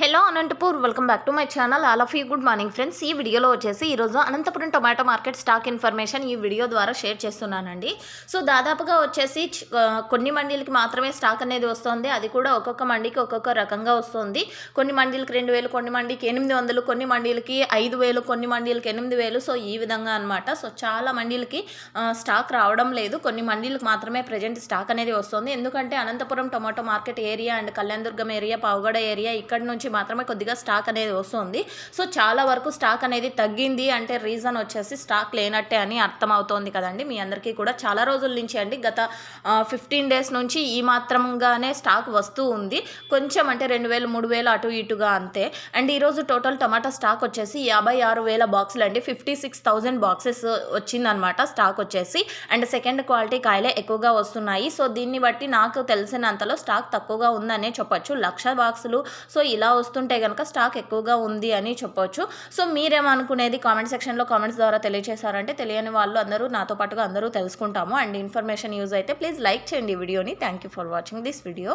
Hello Anantapur welcome back to my channel. All of you good morning friends. ఈ వీడియోలో వచ్చేసి ఈరోజు Anantapuram tomato market stock information ఈ video ద్వారా share చేస్తున్నానండి. సో దాదాపుగా వచ్చేసి కొన్ని మండీలకి మాత్రమే స్టాక్ అనేది వస్తుంది. అది కూడా ఒక్కొక్క మండీకి ఒక్కొక్క రకంగా వస్తుంది. కొన్ని మండీలకి రెండు వేలు కొన్ని మండీకి ఎనిమిది వందలు కొన్ని మండీలకి ఐదు వేలు కొన్ని మండీలకి ఎనిమిది వేలు. సో ఈ విధంగా అనమాట సో చాలా మండీలకి స్టాక్ రావడం లేదు. కొన్ని మండీలకు మాత్రమే ప్రజెంట్ స్టాక్ అనేది వస్తుంది. ఎందుకంటే Anantapuram tomato market area and Kalyanadurgam area Pavagada area ఇక్కడ నుంచి నుంచి మాత్రమే కొద్దిగా స్టాక్ అనేది వస్తుంది. సో చాలా వరకు స్టాక్ అనేది తగ్గింది అంటే రీజన్ వచ్చేసి స్టాక్ లేనట్టే అని అర్థమవుతోంది కదండి. మీ అందరికీ కూడా చాలా రోజుల నుంచి అండి గత ఫిఫ్టీన్ డేస్ నుంచి ఈ మాత్రంగానే స్టాక్ వస్తూ ఉంది. కొంచెం అంటే రెండు వేలు మూడు వేలు అటు ఇటుగా అంతే. అండ్ ఈరోజు టోటల్ టమాటా స్టాక్ వచ్చేసి యాభై ఆరు వేల బాక్సులు అండి. ఫిఫ్టీ సిక్స్ థౌజండ్ బాక్సెస్ వచ్చిందనమాట స్టాక్ వచ్చేసి. అండ్ సెకండ్ క్వాలిటీ కాయలే ఎక్కువగా వస్తున్నాయి. సో దీన్ని బట్టి నాకు తెలిసినంతలో స్టాక్ తక్కువగా ఉందనే చెప్పొచ్చు. లక్ష బాక్సులు సో ఇలా వస్తుంటే కనుక స్టాక్ ఎక్కువగా ఉంది అని చెప్పొచ్చు. సో మీరేమనుకునేది కామెంట్ సెక్షన్లో కామెంట్స్ ద్వారా తెలియజేశారంటే తెలియని వాళ్ళు అందరూ నాతో పాటుగా అందరూ తెలుసుకుంటాము. అండ్ ఇన్ఫర్మేషన్ యూజ్ అయితే ప్లీజ్ లైక్ చేయండి ఈ వీడియోని. Thank you for watching this video.